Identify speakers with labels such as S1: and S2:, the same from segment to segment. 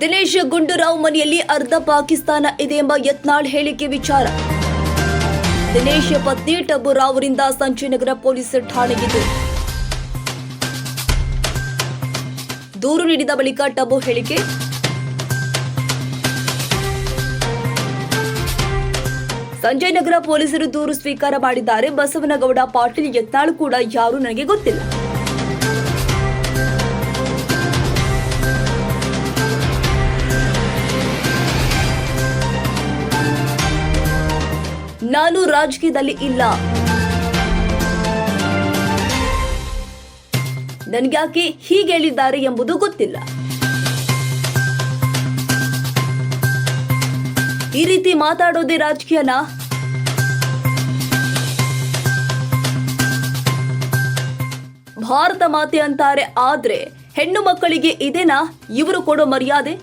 S1: ದಿನೇಶ್ ಗುಂಡೂರಾವ್ ಮನೆಯಲ್ಲಿ ಅರ್ಧ ಪಾಕಿಸ್ತಾನ ಇದೆ ಎಂಬ ಯತ್ನಾಳ್ ಹೇಳಿಕೆ ವಿಚಾರ. ದಿನೇಶ್ ಪತ್ನಿ ರಿಂದ ಸಂಜಯ್ ನಗರ ಪೊಲೀಸ್ ಠಾಣೆಗೆ ದೂರು ನೀಡಿದ ಬಳಿಕ ಟಬ್ಬು ಹೇಳಿಕೆ. ಸಂಜಯ್ ನಗರ ಪೊಲೀಸರು ದೂರು ಸ್ವೀಕಾರ ಮಾಡಿದ್ದಾರೆ. ಬಸವನಗೌಡ ಪಾಟೀಲ್ ಯತ್ನಾಳ್ ಕೂಡ ಯಾರು ನನಗೆ ಗೊತ್ತಿಲ್ಲ. ನಾನು ರಾಜಕೀಯದಲ್ಲಿ ಇಲ್ಲ. ನನ್ಗ್ಯಾಕೆ ಹೀಗೆ ಹೇಳಿದ್ದಾರೆ ಎಂಬುದು ಗೊತ್ತಿಲ್ಲ. ಈ ರೀತಿ ಮಾತಾಡೋದೇ ರಾಜಕೀಯನ? ಭಾರತ ಮಾತೆ ಅಂತಾರೆ, ಆದ್ರೆ ಹೆಣ್ಣು ಮಕ್ಕಳಿಗೆ ಇದೇನಾ? ಇವರು ಕೊಡೋ ಮರ್ಯಾದೆ?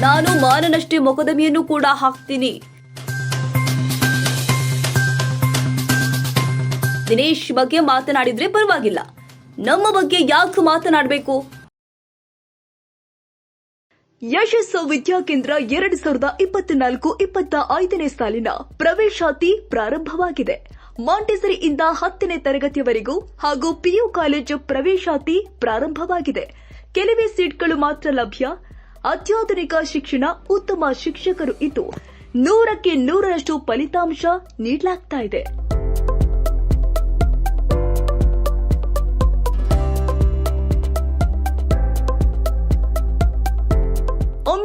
S1: ನಾನು ಮಾನನಷ್ಟೇ ಮೊಕದಮಿಯನ್ನು ಕೂಡ ಹಾಕ್ತೀನಿ. ದಿನೇಶ್ ಬಗ್ಗೆ ಮಾತನಾಡಿದ್ರೆ ಪರವಾಗಿಲ್ಲ. ನಮ್ಮ ಬಗ್ಗೆ ಯಾಕೆ ಮಾತನಾಡಬೇಕು? ಯಶಸ್ಸು ವಿದ್ಯಾಕೇಂದ್ರ ಎರಡು ಸಾವಿರದ ಇಪ್ಪತ್ನಾಲ್ಕು ಇಪ್ಪತ್ತ ಐದನೇ ಸಾಲಿನ ಪ್ರವೇಶಾತಿ ಪ್ರಾರಂಭವಾಗಿದೆ. ಮಾಂಟೆಸರಿಯಿಂದ ಹತ್ತನೇ ತರಗತಿಯವರೆಗೂ ಹಾಗೂ ಪಿಯು ಕಾಲೇಜು ಪ್ರವೇಶಾತಿ ಪ್ರಾರಂಭವಾಗಿದೆ. ಕೆಲವೇ ಸೀಟ್ಗಳು ಮಾತ್ರ ಲಭ್ಯ. ಅತ್ಯಾಧುನಿಕ ಶಿಕ್ಷಣ ಉತ್ತಮ ಶಿಕ್ಷಕರು ಇದ್ದು ನೂರಕ್ಕೆ ನೂರರಷ್ಟು ಫಲಿತಾಂಶ ನೀಡಲಾಗ್ತಾ ಇದೆ.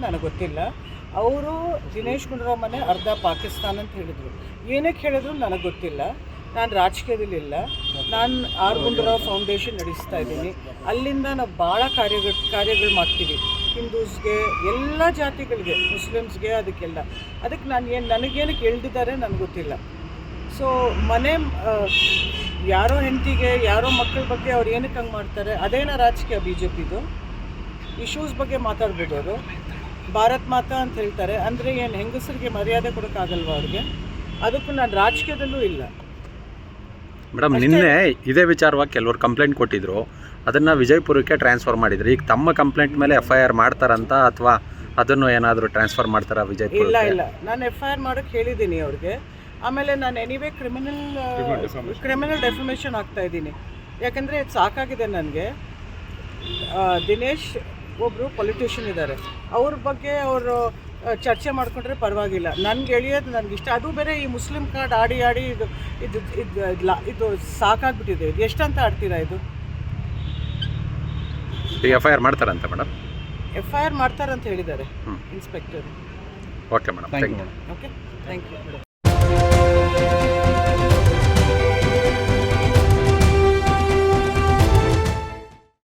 S2: ನನಗೆ ಗೊತ್ತಿಲ್ಲ. ಅವರು ದಿನೇಶ್ ಗುಂಡೂರಾವ್ ಮನೆ ಅರ್ಧ ಪಾಕಿಸ್ತಾನ ಅಂತ ಹೇಳಿದರು. ಏನಕ್ಕೆ ಹೇಳಿದ್ರು ನನಗೆ ಗೊತ್ತಿಲ್ಲ. ನಾನು ರಾಜಕೀಯದಲ್ಲಿ ಇಲ್ಲ. ನಾನು ಆರ್ ಗುಂಡೂರಾವ್ ಫೌಂಡೇಶನ್ ನಡೆಸ್ತಾ ಇದ್ದೀನಿ. ಅಲ್ಲಿಂದ ನಾವು ಭಾಳ ಕಾರ್ಯಗಳು ಕಾರ್ಯಗಳು ಮಾಡ್ತೀವಿ. ಹಿಂದೂಸ್ಗೆ, ಎಲ್ಲ ಜಾತಿಗಳಿಗೆ, ಮುಸ್ಲಿಮ್ಸ್ಗೆ ಅದಕ್ಕೆಲ್ಲ. ಅದಕ್ಕೆ ನಾನು ಏನು ನನಗೇನು ಕೇಳಿದ್ದಾರೆ ನನಗೆ ಗೊತ್ತಿಲ್ಲ. ಸೊ ಮನೆ ಯಾರೋ ಹೆಂಡತಿಗೆ, ಯಾರೋ ಮಕ್ಕಳ ಬಗ್ಗೆ ಅವ್ರು ಏನಕ್ಕೆ ಹಂಗೆ ಮಾಡ್ತಾರೆ? ಅದೇನೋ ರಾಜಕೀಯ ಬಿ ಜೆ ಪಿದು ಇಶ್ಯೂಸ್ ಬಗ್ಗೆ ಮಾತಾಡ್ಬೋದು ಅವರು ಭಾರತ್ ಮಾತಾ ಅಂತ ಹೇಳ್ತಾರೆ. ಅಂದರೆ ಏನು ಹೆಂಗಸರಿಗೆ ಮರ್ಯಾದೆ ಕೊಡೋಕ್ಕಾಗಲ್ವ ಅವ್ರಿಗೆ? ಅದಕ್ಕೂ ನಾನು ರಾಜಕೀಯದಲ್ಲೂ ಇಲ್ಲ.
S3: ಮೇಡಮ್ ನಿನ್ನೆ ಇದೇ ವಿಚಾರವಾಗಿ ಕೆಲವರು ಕಂಪ್ಲೇಂಟ್ ಕೊಟ್ಟಿದ್ರು. ಅದನ್ನು ವಿಜಯಪುರಕ್ಕೆ ಟ್ರಾನ್ಸ್ಫರ್ ಮಾಡಿದ್ರು. ಈಗ ತಮ್ಮ ಕಂಪ್ಲೇಂಟ್ ಮೇಲೆ ಎಫ್ ಐ ಆರ್ ಮಾಡ್ತಾರಂತ ಅಥವಾ ಅದನ್ನು ಏನಾದರೂ ಟ್ರಾನ್ಸ್ಫರ್ ಮಾಡ್ತಾರಾ
S2: ಇಲ್ಲ
S3: ವಿಜಯಪುರ
S2: ಇಲ್ಲ. ನಾನು ಎಫ್ ಐ ಆರ್ ಮಾಡೋಕ್ಕೆ ಹೇಳಿದ್ದೀನಿ ಅವ್ರಿಗೆ. ಆಮೇಲೆ ನಾನು ಎನಿವೇ ಕ್ರಿಮಿನಲ್ ಕ್ರಿಮಿನಲ್ ಡೆಫಿಮೇಷನ್ ಆಗ್ತಾ ಇದ್ದೀನಿ. ಯಾಕಂದರೆ ಇದು ಸಾಕಾಗಿದೆ ನನಗೆ. ದಿನೇಶ್ ಒಬ್ಬರು ಪೊಲಿಟಿಷಿಯನ್ ಇದ್ದಾರೆ. ಅವ್ರ ಬಗ್ಗೆ ಅವರು ಚರ್ಚೆ ಮಾಡಿಕೊಂಡ್ರೆ ಪರವಾಗಿಲ್ಲ. ನನಗೆ ಎಳಿಯೋದು ನನಗೆ ಇಷ್ಟ. ಅದು ಬೇರೆ ಈ ಮುಸ್ಲಿಂ ಕಾರ್ಡ್ ಆಡಿ ಆಡಿ ಇದು ಇದು ಇದು ಇದು ಸಾಕಾಗ್ಬಿಟ್ಟಿದೆ. ಇದು ಎಷ್ಟಂತ ಆಡ್ತೀರಾ ಇದು?
S3: ಈಗ ಎಫ್ ಐ ಆರ್ ಮಾಡ್ತಾರಂತ ಮೇಡಮ್?
S2: ಎಫ್ ಐ ಆರ್ ಮಾಡ್ತಾರಂತ ಹೇಳಿದ್ದಾರೆ inspector
S3: okay madam thank you
S2: okay thank you